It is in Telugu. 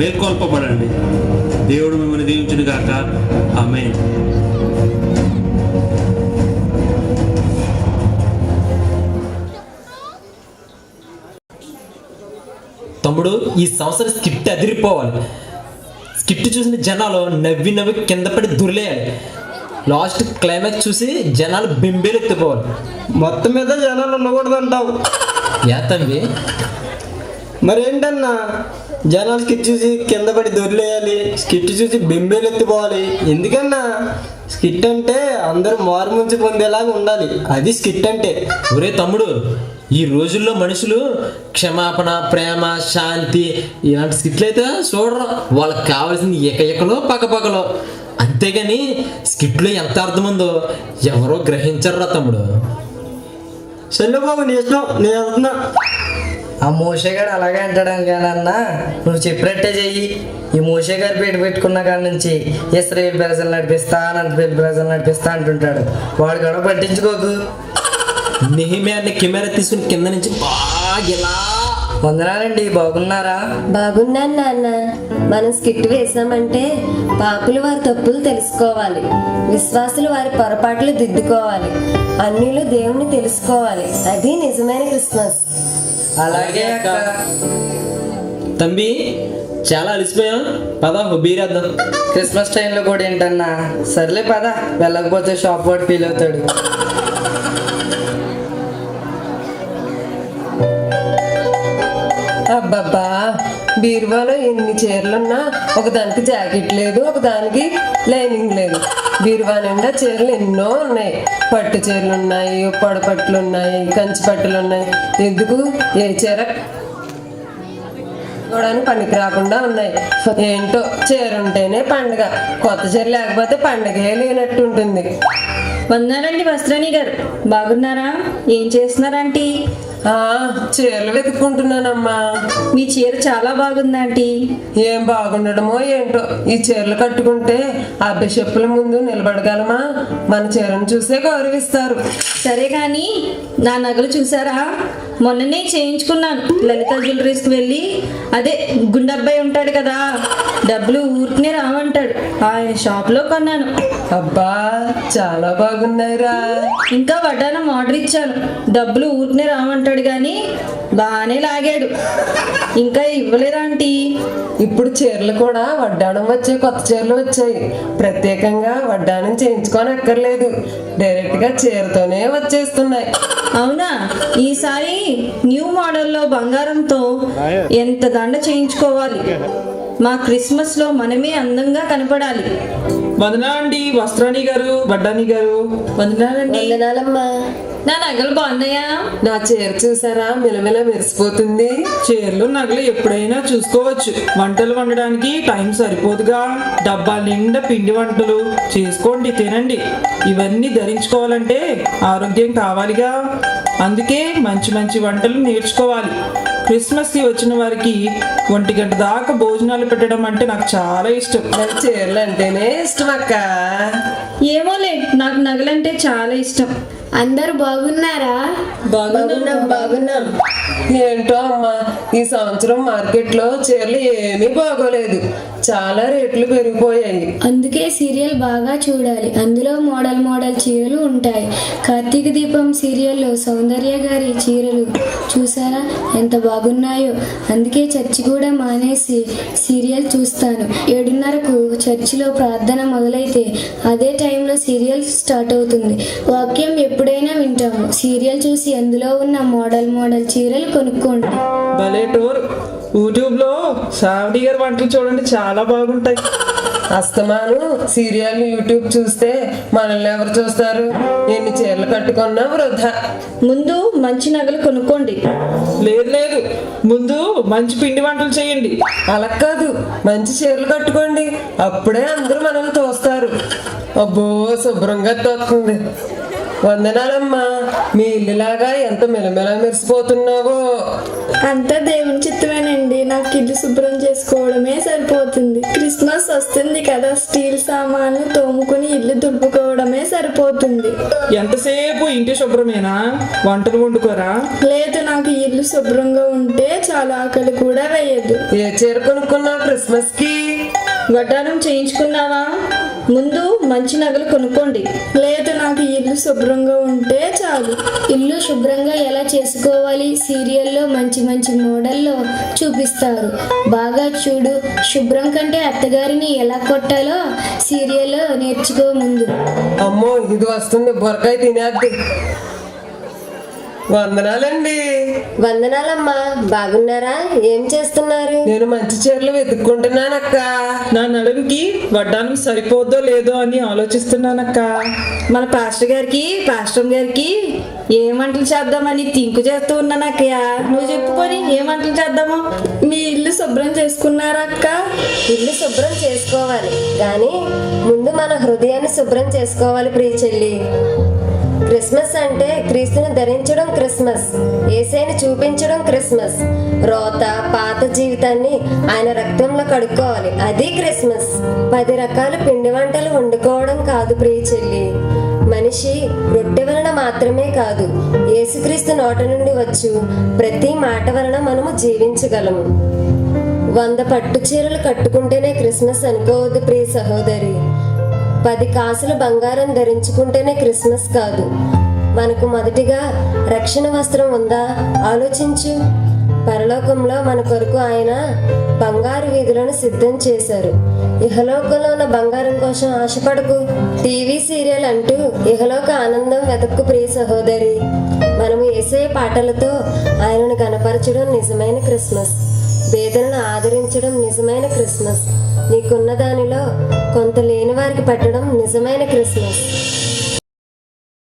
మేల్కొల్పబడండి. దేవుడు మిమ్మల్ని దీవించును గాక. ఆమె తమ్ముడు ఈ సంవత్సరం స్కిట్ అదిరిపోవాలి. స్కిట్ చూసిన జనాలు నవ్వి నవ్వి కింద పడి దుర్లేయాలి. లాస్ట్ క్లైమాక్స్ చూసి జనాలు బింబేలు ఎత్తిపోవాలి మొత్తం మీద జనాలు ఉండకూడదు అంటావు యా తంబి మరేంటన్నా? జనాలు స్కిట్ చూసి కింద పడి దొరిలేయాలి స్కిట్ చూసి బింబేలు ఎత్తిపోవాలి. ఎందుకన్నా? స్కిట్ అంటే అందరూ మారుముంచి పొందేలాగా ఉండాలి. అది స్కిట్ అంటే. ఒరే తమ్ముడు ఈ రోజుల్లో మనుషులు క్షమాపణ ప్రేమ శాంతి ఇలాంటి స్కిట్లు అయితే చూడరు. వాళ్ళకి కావాల్సింది ఎకఎకలో పక్కపక్కలో అంతేగాని స్కిట్లో ఎంత అర్థం ఉందో ఎవరో గ్రహించర్రా తమ్ముడు. చెల్లెబాబు నీ ఇష్టం నేను వెళ్తున్నా. ఆ మోషగాడు అలాగే అంటాడు కాదన్నా నువ్వు చెప్పినట్టే చెయ్యి. ఈ మోషే గారు పేట పెట్టుకున్న కాడ నుంచి ఇస్రాయేల్ ప్రజలు నడిపిస్తా అనంతపేట ప్రజలు నడిపిస్తా అంటుంటాడు. వాడు కూడా పట్టించుకోకు. నిహిమ్యాన్ని కెమెరా తీసుకుని కింద నుంచి బాగా ఇలా. వందనాలండి బాగున్నారా? బాగున్నాను నాన్న. మనం స్కిట్ వేసామంటే పాపులు వారి తప్పులు తెలుసుకోవాలి. విశ్వాసులు వారి పొరపాట్లు దిద్దుకోవాలి. అన్యులు దేవుణ్ణి తెలుసుకోవాలి. అది నిజమైన క్రిస్మస్. అలాగే అక్క. తంబి చాలా అలసిపోయాం. పద బీరేద్దాం క్రిస్మస్ టైంలో కూడా ఏంటన్నా? సర్లే పద. వెళ్ళకపోతే షాప్ వాడు ఫీల్ అవుతాడు. అబ్బబ్బా బీరువాలో ఎన్ని చీరలున్నా ఒకదానికి జాకెట్ లేదు ఒకదానికి లైనింగ్ లేదు. బీరువా నిండా చీరలు ఎన్నో ఉన్నాయి. పట్టు చీరలు ఉన్నాయి పొడపట్లు ఉన్నాయి కంచి పట్టులు ఉన్నాయి. ఎందుకు? ఏ చీర? కూడా పనికి రాకుండా ఉన్నాయి. ఏంటో? చీర ఉంటేనే పండగ. కొత్త చీర లేకపోతే పండగే లేనట్టు ఉంటుంది. వందనండి వస్త్రాణి గారు. బాగున్నారా? ఏం చేస్తున్నారంటీ చీరలు వెతుక్కుంటున్నానమ్మా. మీ చీర చాలా బాగుందంటీ ఏం బాగుండడమో ఏంటో? ఈ చీరలు కట్టుకుంటే ఆ బిషప్పుల ముందు నిలబడగలమా? మన చీరను చూసే గౌరవిస్తారు. సరే కానీ నా నగలు చూసారా? మొన్ననే చేయించుకున్నాను. లలిత జ్యువెలరీస్కి వెళ్ళి అదే గుండబ్బాయి ఉంటాడు కదా డబ్బులు ఊరికనే రావంటాడు. ఆ షాప్లో కొన్నాను. అబ్బా చాలా బాగున్నాయిరా. ఇంకా వడ్డానం ఆర్డర్ ఇచ్చాను. డబ్బులు ఊరికనే రావంటాడు కానీ బాగానే లాగాడు. ఇంకా ఇవ్వలేదా ఆంటీ. ఇప్పుడు చీరలు కూడా వడ్డాణం వచ్చే కొత్త చీరలు వచ్చాయి. ప్రత్యేకంగా వడ్డాణం చేయించుకొని అక్కర్లేదు డైరెక్ట్గా చీరతోనే వచ్చేస్తున్నాయి. అవునా? ఈసారి న్యూ మోడల్లో బంగారంతో ఎంత దండ చేయించుకోవాలి? మా క్రిస్మస్లో మనమే అందంగా కనపడాలి. వందనాలండి వస్త్రాణి గారు బడ్డాని గారు. వందనాలండి. వందనాలమ్మా. నా నగలు బాగున్నాయా? నా చీర చూసారా? మిలమిల మెరిసిపోతుంది. చీరలు నగలు ఎప్పుడైనా చూసుకోవచ్చు. వంటలు వండడానికి టైం సరిపోదుగా. డబ్బా నిండా పిండి వంటలు చేసుకోండి తినండి. ఇవన్నీ ధరించుకోవాలంటే ఆరోగ్యం కావాలిగా. అందుకే మంచి మంచి వంటలు నేర్చుకోవాలి. క్రిస్మస్ వచ్చిన వారికి ఒంటి గంట దాకా భోజనాలు పెట్టడం అంటే నాకు చాలా ఇష్టం. చీరలు అంటేనే ఇష్టం అక్క. ఏమోలే నాకు నగలంటే చాలా ఇష్టం. అందరూ బాగున్నారా? బాగున్నాం బాగున్నాం. ఏంటో అమ్మా ఈ సంవత్సరం మార్కెట్లో చీరలు ఏమీ బాగోలేదు. చాలా రేట్లు పెరిగిపోయాయి. అందుకే సీరియల్ బాగా చూడాలి. అందులో మోడల్ మోడల్ చీరలు ఉంటాయి. కార్తీక దీపం సీరియల్లో సౌందర్య గారి చీరలు చూసారా? ఎంత బాగున్నాయో. అందుకే చర్చి కూడా మానేసి సీరియల్ చూస్తాను. ఏడున్నరకు చర్చిలో ప్రార్థన మొదలైతే అదే టైంలో సీరియల్ స్టార్ట్ అవుతుంది. వాక్యం ఎప్పుడైనా వింటాము. సీరియల్ చూసి అందులో ఉన్న మోడల్ మోడల్ చీరలు కొనుక్కోండి. భలే టూర్ యూట్యూబ్లో సావిడి గారి వంటలు చూడండి చాలా బాగుంటాయి. అస్తమాను సీరియల్ యూట్యూబ్ చూస్తే మనల్ని ఎవరు చూస్తారు? ఎన్ని చీరలు కట్టుకున్నా వృధా. ముందు మంచి నగలు కొనుక్కోండి. లేదు లేదు. ముందు మంచి పిండి వంటలు చేయండి. అలా కాదు. మంచి చీరలు కట్టుకోండి. అప్పుడే అందరూ మనల్ని చూస్తారు. అబ్బో శుభ్రంగా తోస్తుంది వందనాలమ్మా. మీ ఇల్లులాగా ఎంత మెలమెల మెరిసిపోతున్నావో. అంతా దేవుని చిత్తమేనండి. నాకు ఇల్లు శుభ్రం చేసుకోవడమే సరిపోతుంది. క్రిస్మస్ వస్తుంది కదా. స్టీల్ సామాన్లు తోముకుని ఇల్లు దులుపుకోవడమే సరిపోతుంది. ఎంతసేపు ఇంటి శుభ్రమేనా? వంటలు వండుకోరా? లేదు నాకు ఇల్లు శుభ్రంగా ఉంటే చాలా. ఆకలి కూడా వేయదు. ఏ చీర కొనుక్కున్నావు క్రిస్మస్కి వడ్డానం చేయించుకున్నావా? ముందు మంచి నగలు కొనుక్కోండి. లేదు నాకు ఇల్లు శుభ్రంగా ఉంటే చాలు. ఇల్లు శుభ్రంగా ఎలా చేసుకోవాలి? సీరియల్లో మంచి మంచి మోడల్లో చూపిస్తారు. బాగా చూడు. శుభ్రం కంటే అత్తగారిని ఎలా కొట్టాలో సీరియల్లో నేర్చుకో ముందు. అమ్మో ఇది వస్తుంది బొరకాయ తినేద్ది. వందనాలండి. వందనాలమ్మా. బాగున్నారా? ఏం చేస్తున్నారు? నేను మంచి చీరలు వెతుక్కుంటున్నానక్క. నా నడుముకి వడ్డానం సరిపోద్దో లేదో అని ఆలోచిస్తున్నానక్క. మన పాస్టర్ గారికి పాస్టర్ గారికి ఏ వంటలు చేద్దామని తింకు చేస్తూ ఉన్నానక్కయ్య నువ్వు చెప్పుకొని ఏ వంటలు చేద్దాము? మీ ఇల్లు శుభ్రం చేసుకున్నారా అక్క ఇల్లు శుభ్రం చేసుకోవాలి. కానీ ముందు మన హృదయాన్ని శుభ్రం చేసుకోవాలి ప్రియ చెల్లి. క్రిస్మస్ అంటే క్రీస్తుని ధరించడం క్రిస్మస్ ఏసైని చూపించడం క్రిస్మస్. రోత పాత జీవితాన్ని ఆయన రక్తంలో కడుక్కోవాలి. అది క్రిస్మస్. పది రకాల పిండి వంటలు వండుకోవడం కాదు ప్రియ చెల్లి. మనిషి రొట్టె వలన మాత్రమే కాదు యేసుక్రీస్తు నోట నుండి వచ్చు. ప్రతి మాట వలన మనము జీవించగలము. వంద పట్టు చీరలు కట్టుకుంటేనే క్రిస్మస్ అనుకోవద్దు ప్రియ సహోదరి. పది కాసులు బంగారం ధరించుకుంటేనే క్రిస్మస్ కాదు. మనకు మొదటిగా రక్షణ వస్త్రం ఉందా? ఆలోచించు. పరలోకంలో మన కొరకు ఆయన బంగారు వీధులను సిద్ధం చేశారు. ఇహలోకంలో ఉన్న బంగారం కోసం ఆశపడకు. టీవీ సీరియల్ అంటూ ఇహలోక ఆనందం వెతక్కు ప్రియ సహోదరి. మనము వేసే పాటలతో ఆయనను కనపరచడం నిజమైన క్రిస్మస్. పేదలను ఆదరించడం నిజమైన క్రిస్మస్. నీకున్న దానిలో కొంత లేని వారికి పెట్టడం నిజమైన క్రిస్మస్.